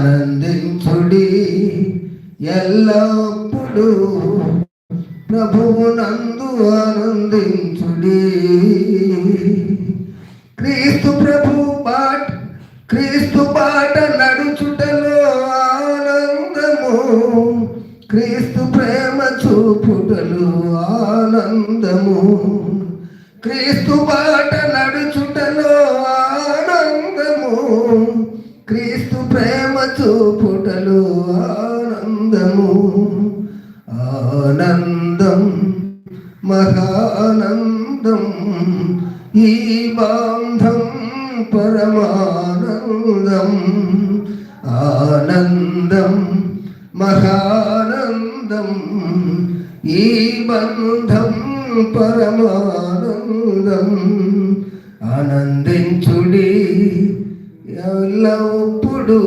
ఆనందించుడి ఎల్లప్పుడూ ప్రభువు నందు ఆనందించుడి. పరమానందం ఆనందించుడి. ఎల్లప్పుడు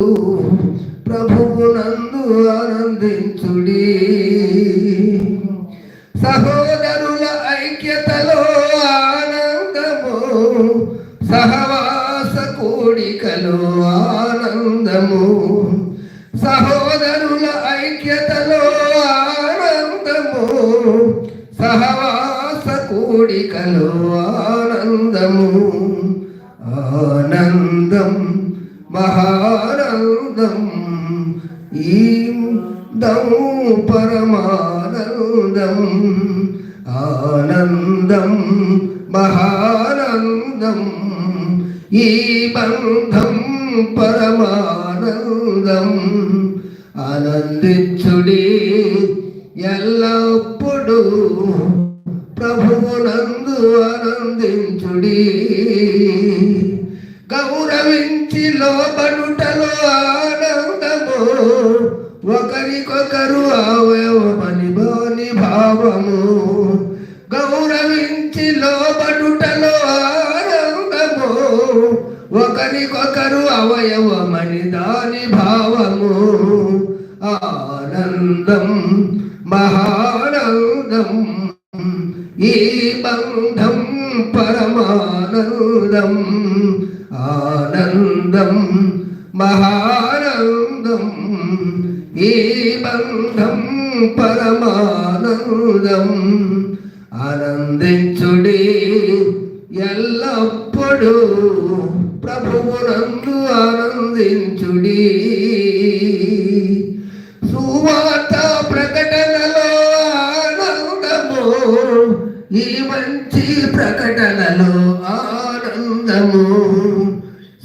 ప్రభువునందు ఆనందించుడి. సహోదరుల ఐక్యతలో ఆనందము సహవాస కోడికలో ఆనందము. సహోదరుల ఐక్యతలో ఆనందము సహవా సహవాస కూడికలో ఆనందము ఆనందం మహానందం. ఈ దము పరమానందం ఆనందం మహానందం. ఈ బంధం పరమానందం ఆనందించుడి ఎల్లప్పుడూ. ప్రభువునందు ఆనందించుడి. గౌరవించి లోబడుటలో ఆనందము. ఒకరికొకరు అవయవ బాని భావము. గౌరవించి లోబడుటలో ఆనందము. ఒకరికొకరు అవయవమని దాని భావము. ఆనందం మహానందం. ఈ బంధం పరమానందం ఆనందం మహానందం. ఈ బంధం పరమానందం ఆనందించుడి ఎల్లప్పుడూ. ప్రభువునందు ఆనందించుడి. సువా ప్రకటనలో ఆనందము.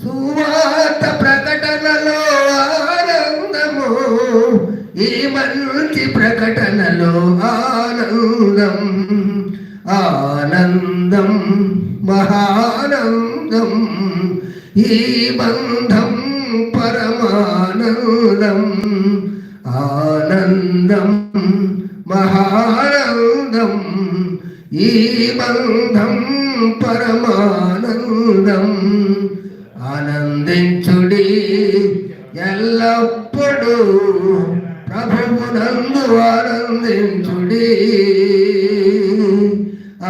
సువార్త ప్రకటనలో ఆనందము. ఈ మంచి ప్రకటనలో ఆనందం ఆనందం మహానందం. ఈ బంధం పరమానందం ఆనందం మహానందం. ఈ బంధం పరమానందం ఆనందించుడి ఎల్లప్పుడూ ప్రభువునందు ఆనందించుడి.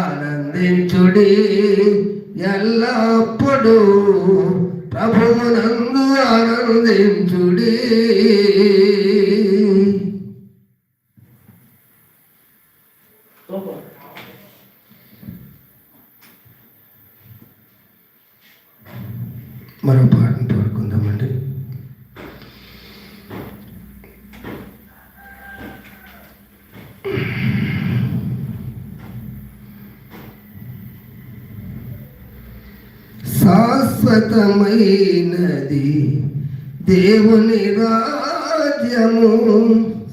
ఆనందించుడి ఎల్లప్పుడూ ప్రభువునందు ఆనందించుడి. మరో పాటను పాడుకుందామండి. శాశ్వతమైనది దేవుని రాజ్యము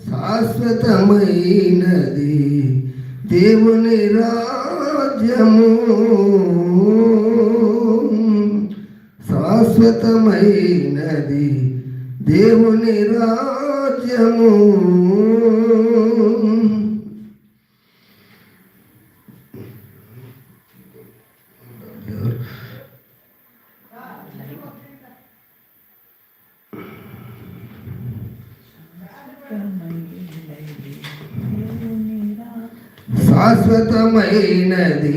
శాశ్వతమైనది దేవుని రాజ్యము. శాశ్వతమైనది దేవుని రాజ్యము. శాశ్వతమైనది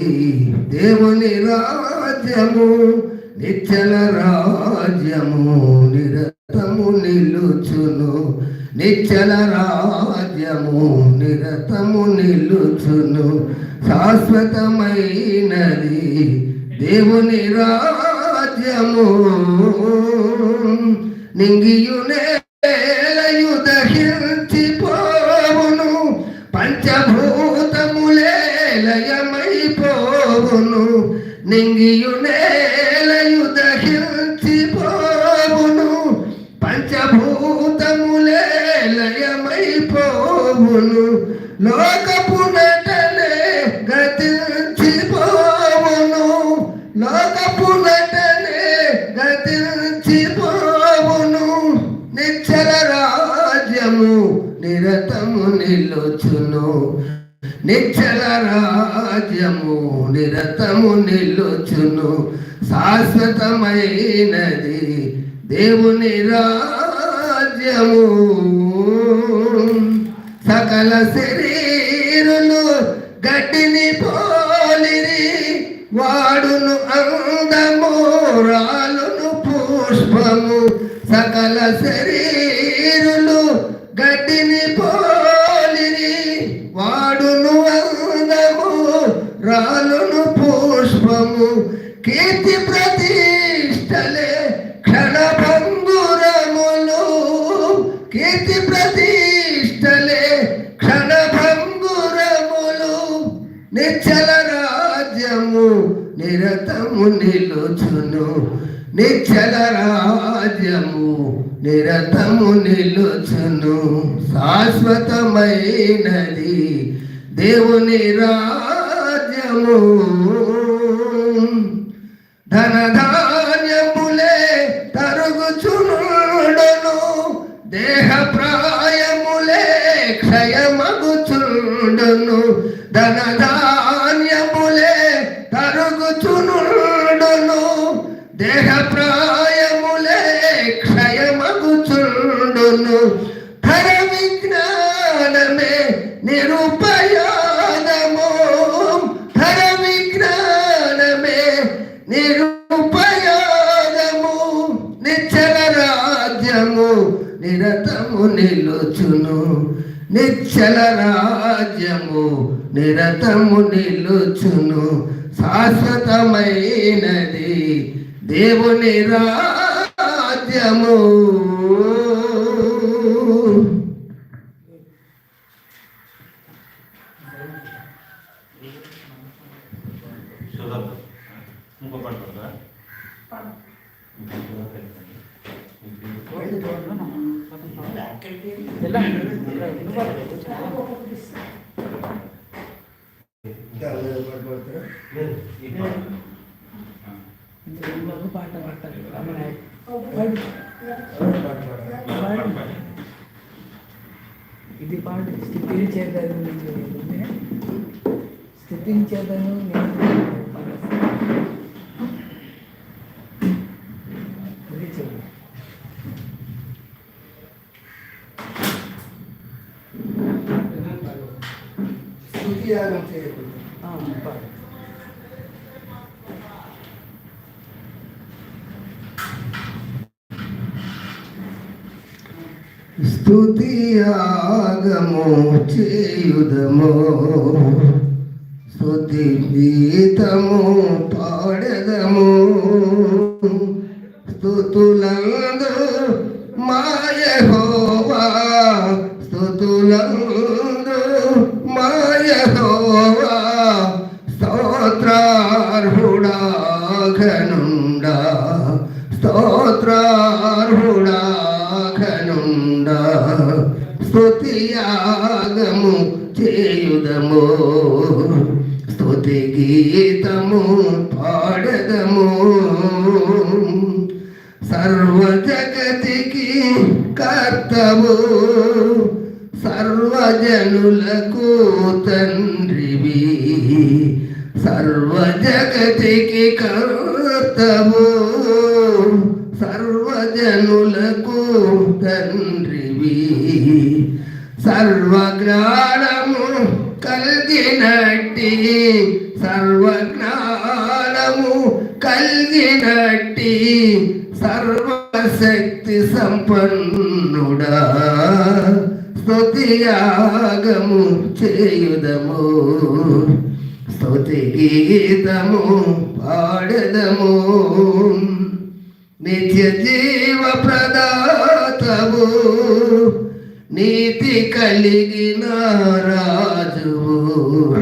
దేవుని రాజ్యము. నిత్యల రాజ్యము నిరతము నిలుచును. నిచ్చల రాజ్యము నిరతము నిలుచును. శాశ్వతమైనది దేవుని రాజ్యము. నింగియునే సకల శరీరులు గట్టిని పోలిరి. వాడును అందము రాలును పుష్పము. సకల శరీరులు నిరతము నిలుచును. శాశ్వతమైనది దేవుని రాజ్యము. స్తుతియాగము చేయుదము స్థుతి గీతము పాడదము. స్తుతులందు మాయహోవా. స్తుతులందు మాయహోవా. స్తోత్రార్హుడా ఘనుండా స్తోత్రార్హుడా ఘనుండా స్తుతియాగము చేయుదము. గీతము పాడదము. సర్వ జగతికి కర్తవు. సర్వజనులకు తండ్రివి. సర్వ జగతికి కర్తవు. సర్వజనులకు తండ్రివి. సర్వజ్ఞానము కలిగినట్టి సర్వజ్ఞానము కలిగినట్టి సర్వశక్తి సంపన్నుడా. స్తుతియాగము చేయుదము స్తుతి గీతము పాడదము నిత్య జీవ ప్రదాతము నీతి కలిగిన రాజువు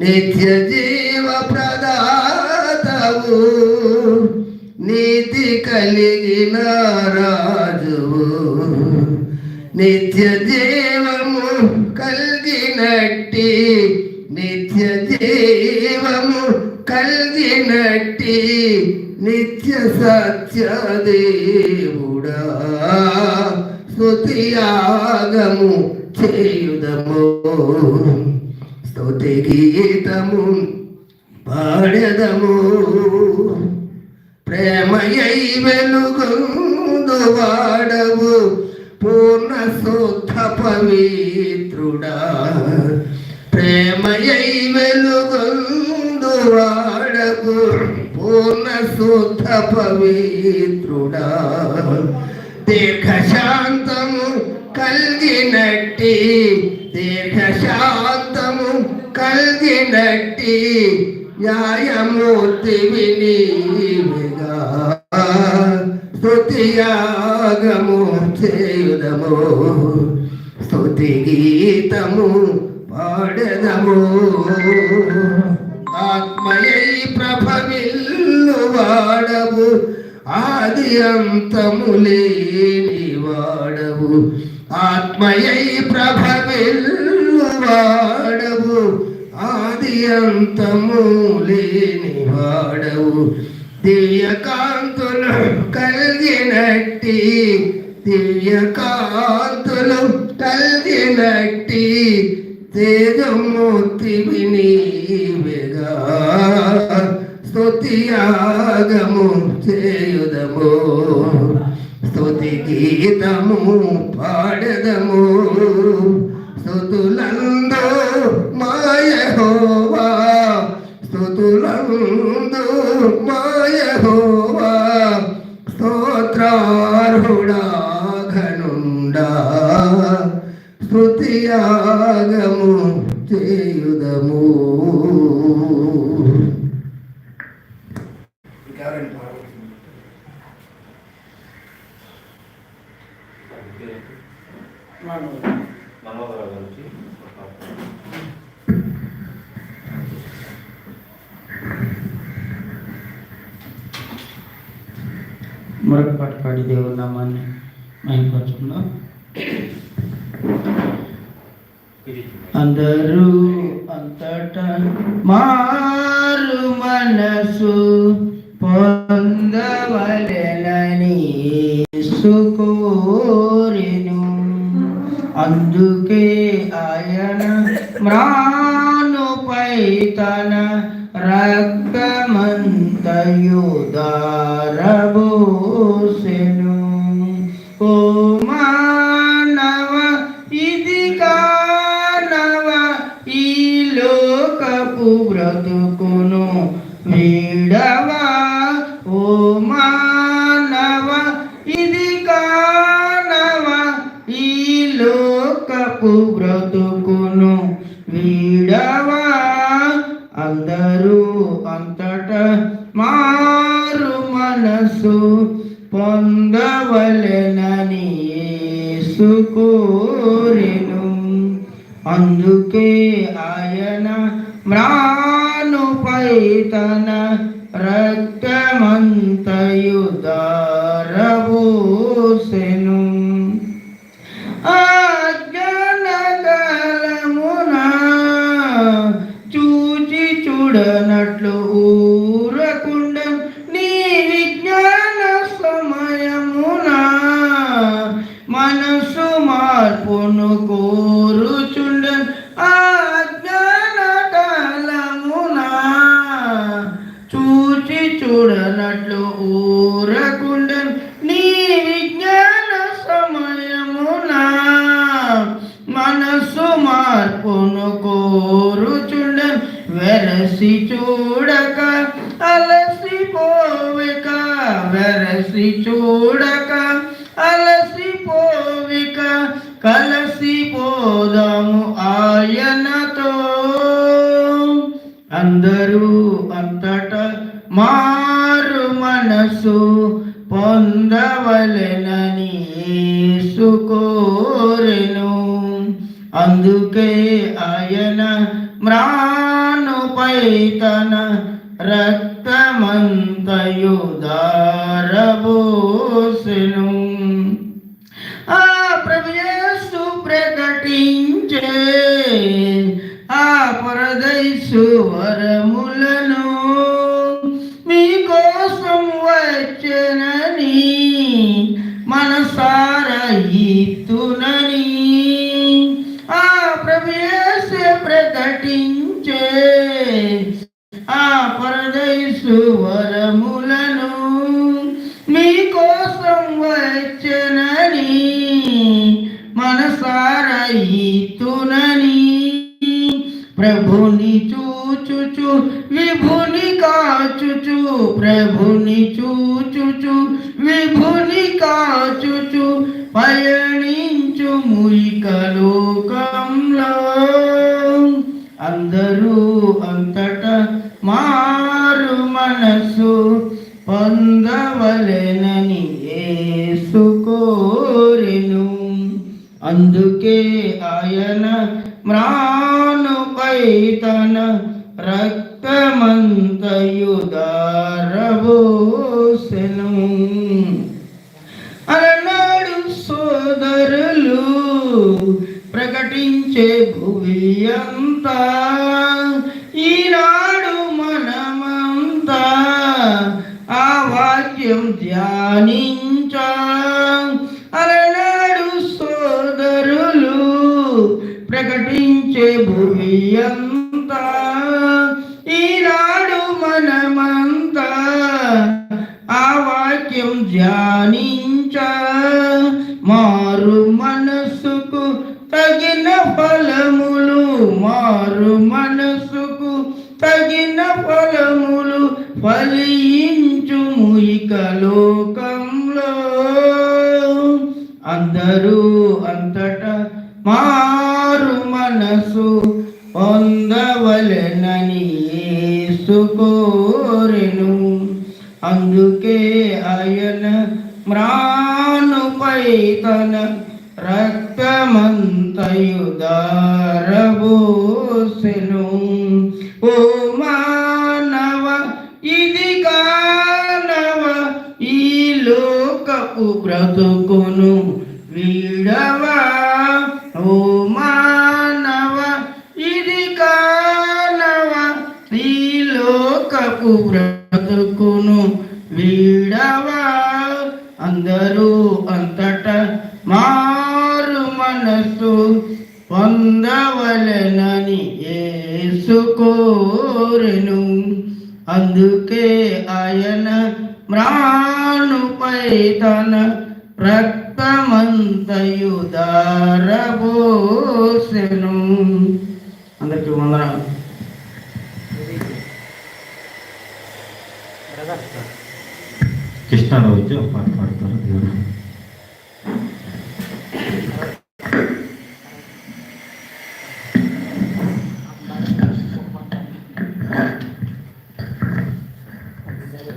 నిత్య జీవ ప్రదాతవు. నీతి కలిగిన రాజువు నిత్య జీవము కలిగినట్టి. నిత్య జీవము కలిగినట్టి. నిత్య సత్య దేవుడా స్తుతియాగము చేయుదము. స్తుతి గీతము పాడదము. ప్రేమయై వెలుగుందు వాడవు పూర్ణ శుద్ధ పవిత్రుడా. ప్రేమయై వెలుగుందు వాడవు పూర్ణ శుద్ధ పవిత్రుడా. దీర్ఘశాంతము కలిగినట్టి దీర్ఘశాంతము కలిగినట్టి న్యాయమూర్తి వినివిగా స్తుతియాగము చేయుదము స్తుతి గీతము పాడదము. ఆత్మయై ప్రభవిల్లు వాడవు ఆది అంతములేని వాడవు ఆత్మయై ప్రభవిల్వాడవు ఆది అంతము లేని వాడవు దివ్య కాంతులు కలిగినట్టి దివ్య కాంతులు కలిగినట్టి తేజమూర్తి వినివెగా స్తుతియాగము చేయుదము. స్తుతి గీతము పాడదము. స్తుతులందు మాయహోవా స్తుతులందు మాయహోవా స్తోత్రార్హుడా ఘనుండా స్తుతియాగము చేయుదము. మరొక పాట పాడి దేవుని నామాన్ని మైపరుచుకుందాం అందరూ అంతటా మారు మనసు పొందవలెనని సుకోరిను అందుకే ఆయన మ్రానుపై తన రక్తమంతయుదారా నాకు బ్రతుకును వీడవా? అందరూ అంతట మారు మనసు పొందవలెనని యేసుకోరెను అందుకే ఆయన మ్రానుపై తన చూచి చూడనట్లు ఊ పొందవలెనని యేసు కోరెను. అందుకే ఆయన మ్రానుపై తన మారు మనసుకు తగిన ఫలములు మారు మనసుకు తగిన ఫలములు ఫలించుము ఇక లోకంలో. అందరూ అంతట మారు మనసు పొందవలెనని కోరెను. అందుకే ఆయన మ్రా లోకపు బ్రతుకును వీడవా? అందరూ అంతట మారు మనసు పొందవలెనని యేసు అందుకే ఆయన మ్రాణుపై తన రక్తమంతయుదారబోసెను అందరికీ వందనాలు. కృష్ణలో వచ్చి ఒక పాట పాడతారు దేవుడు.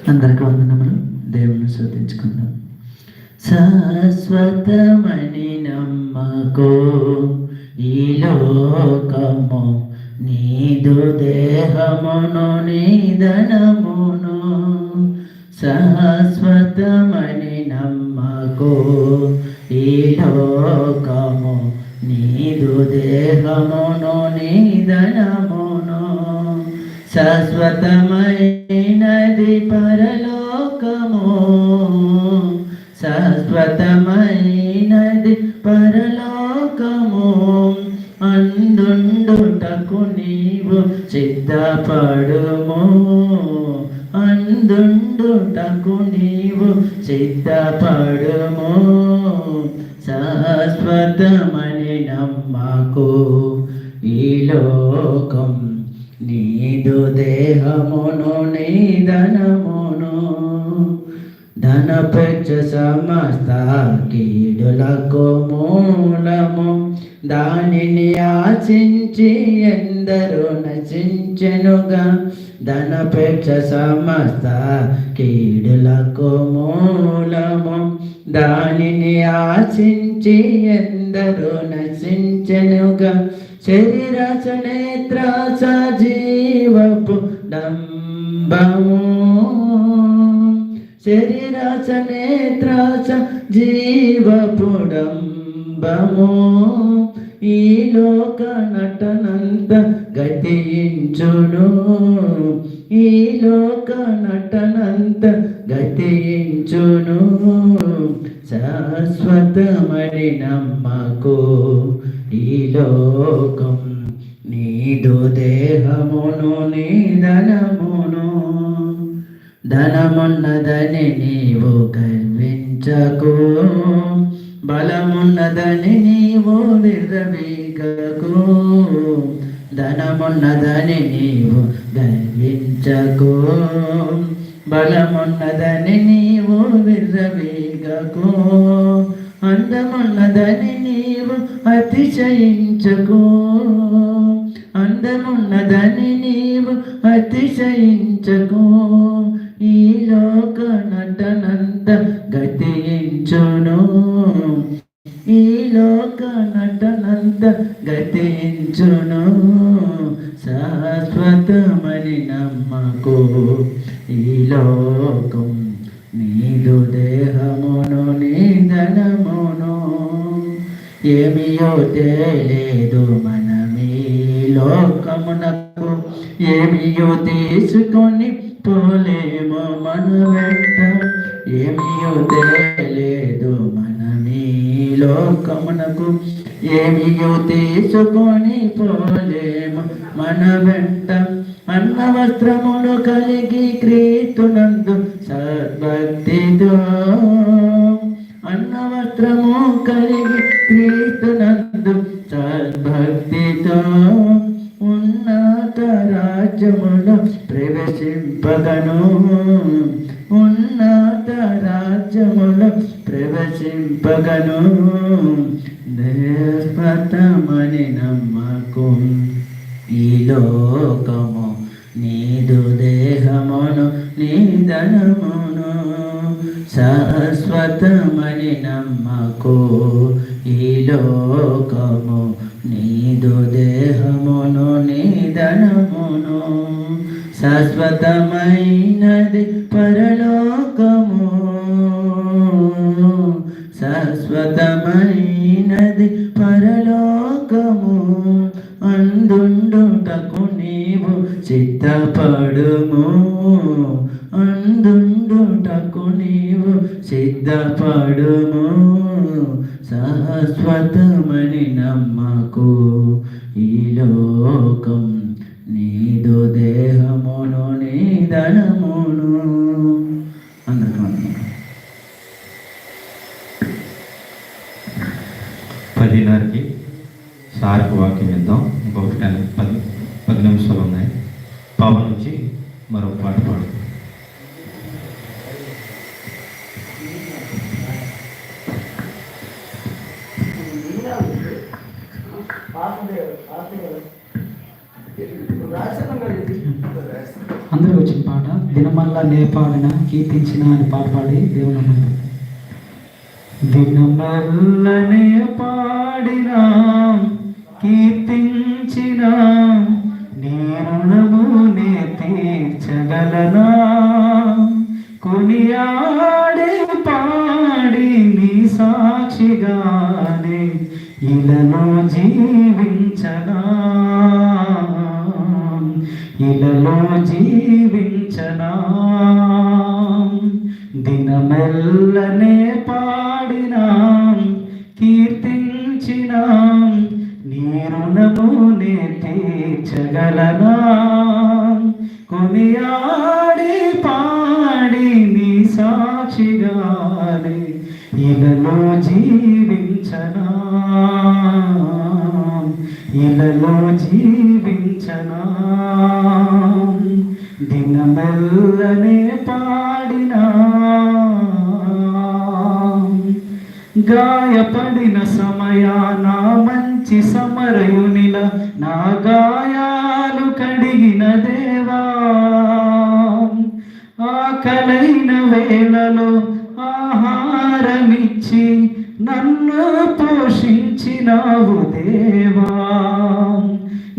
అందరికి వందనములు. దేవుని శ్రద్ధించుకుందాం. శాశ్వతమని నమ్మకో ఈ లోకము నీదు దేహమును నీదనమును శాశ్వతమని నమ్మకో. ఈ లోకము నీదు దేహమును నీదనమును. శాశ్వతమైనది పరలోకము. శాశ్వతమైనది పరలోకము. అందుండుటకు నీవు సిద్ధపడుము. అందుండుటకు నీవు సిద్ధపడుము. శాశ్వతమని నమ్మకు ఈ లోకం. నీదు దేహమును నీదనమును ధనపెచ్చ సమస్త కీడులకు మూలము. దానిని ఆశించి ఎందరూ నశించెనుగా. ధనపెచ్చ సమస్త కీడులకు మూలము. దానిని ఆశించి ఎందరూ నశించెనుగా. శరీర నేత్రాస జీవపు డంబము శరీరాస నేత్రాస జీవపుడంబము. ఈ లోక నటనంత గతించును. ఈ లోక నటనంత గతించును. శాశ్వతమని నమ్మకు ఈ లోకం నీదు దేహమును నీ ధనమును. ధనమున్నదని నీవు గర్వించకు. బలమున్నదని నీవు విర్రవీగకు. ధనమున్నదని నీవు గర్వించకు. బలమున్నదని నీవు విర్రవీగకు. అందమున్నదని నీవు అతిశయించకు. అందమున్నదని నీవు అతిశయించకు. ఈ లోక నటనంత గతించును. ఈ లోక నటనంత గతించును. శాశ్వతమని నమ్మకు. ఈ లోకం నీదు దేహమును నీ ధనమును. ఏమియో తెలియదు మనమీ లోకమునకు. ఏమియో తీసుకొని పోలేమో మన వెంట. ఏమియో తెలియలేదు మనమీ లోకమునకు. ఏమియో తీసుకొని పోలేము మన వెంట. అన్న వస్త్రములు కలిగి క్రీతునందు సద్భక్తితో అన్న వస్త్రము కలిగి క్రీతునందు సద్భక్తితో ఉన్నత రాజ్యములో ప్రవేశింపదను. ఉన్నత రాజ్యములో ప్రవేశింపగను దేవతమని నమ్మకు. ఈ లోకము నీదు దేహమును నీదనమును శాశ్వతమని నమ్మకు. ఈ లోకము నీదు దేహమును నిధనమును శాశ్వతమైనది పరలోకము. శాశ్వతమైనది పరలోకము. అందుండుటకు నీవు సిద్ధపడుము అందుండుటకు నీవు సిద్ధపడుము శాశ్వతమని నమ్మకు. ఈ లోకం నీదు దేహమును నీ ధనమును. అందరికీ పదిన్నరకి సార్కు వాక్యం ఇద్దాం ఇంకొక టెన్ పది పది నిమిషాలు ఉన్నాయి పవన్ వచ్చి మరో పాట పాడు అందరూ వచ్చిన పాట దినమల్లా లేపాడిన కీర్తించిన అని పాట పాడి దేవుని అన్నారు దినమల్లనే పాడిన కీర్తించిన నేను తీర్చగలనా? కొనియాడే పాడి నీ సాక్షిగానే ఇలను జీవించనా? ఇలలో జీవించనా? దినమెల్లనే పడిన సమయాన మంచి సమరయునిల నా గాయాలు కడిగిన దేవా. ఆకలైన వేళలో ఆహారమిచ్చి నన్ను పోషించినావు దేవా.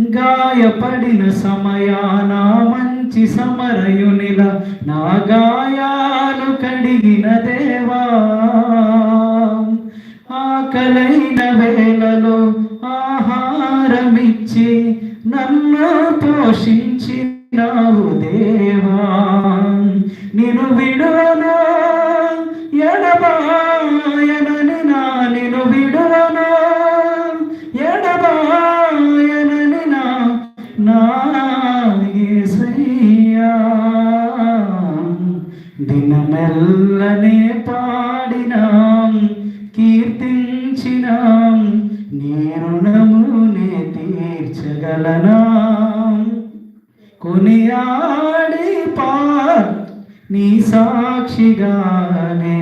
గాయపడిన సమయాన మంచి సమరయునిల నా గాయాలు కడిగిన దేవా. ఆకలైన వేళలో ఆహారమిచ్చి నన్ను పోషించినావు దేవా. నిను విడువనా ఎడబాయనని నా నిను విడువనా ఎడబాయనని నా నా యేసయ్యా దినమెల్లనే పాడినాం తీర్చగలనా కొనియాడి పా నీ సాక్షిగానే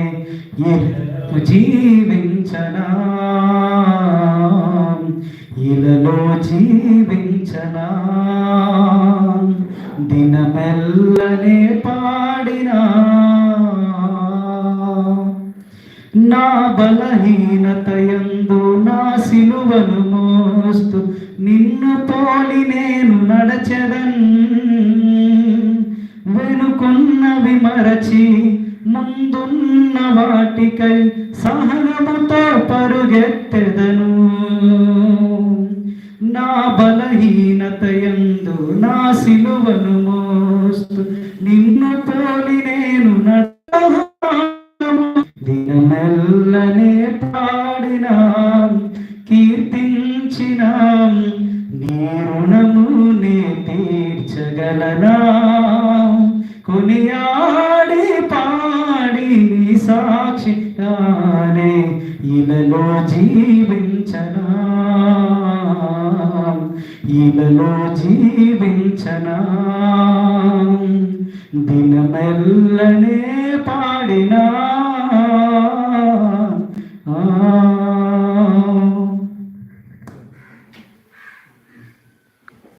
ఇలను జీవించనా? ఇలలో జీవించనా? దినమెల్లనే పాడినా? నా బలహీనతయందు నా సిలువను మోస్తూ నిన్ను పోలి నేను నడచెదన్ వెనుకున్నవి మరచి ముందున్న వాటికై సహనముతో పరుగెత్తెదను. నా బలహీనతయందు నా సిలువను మో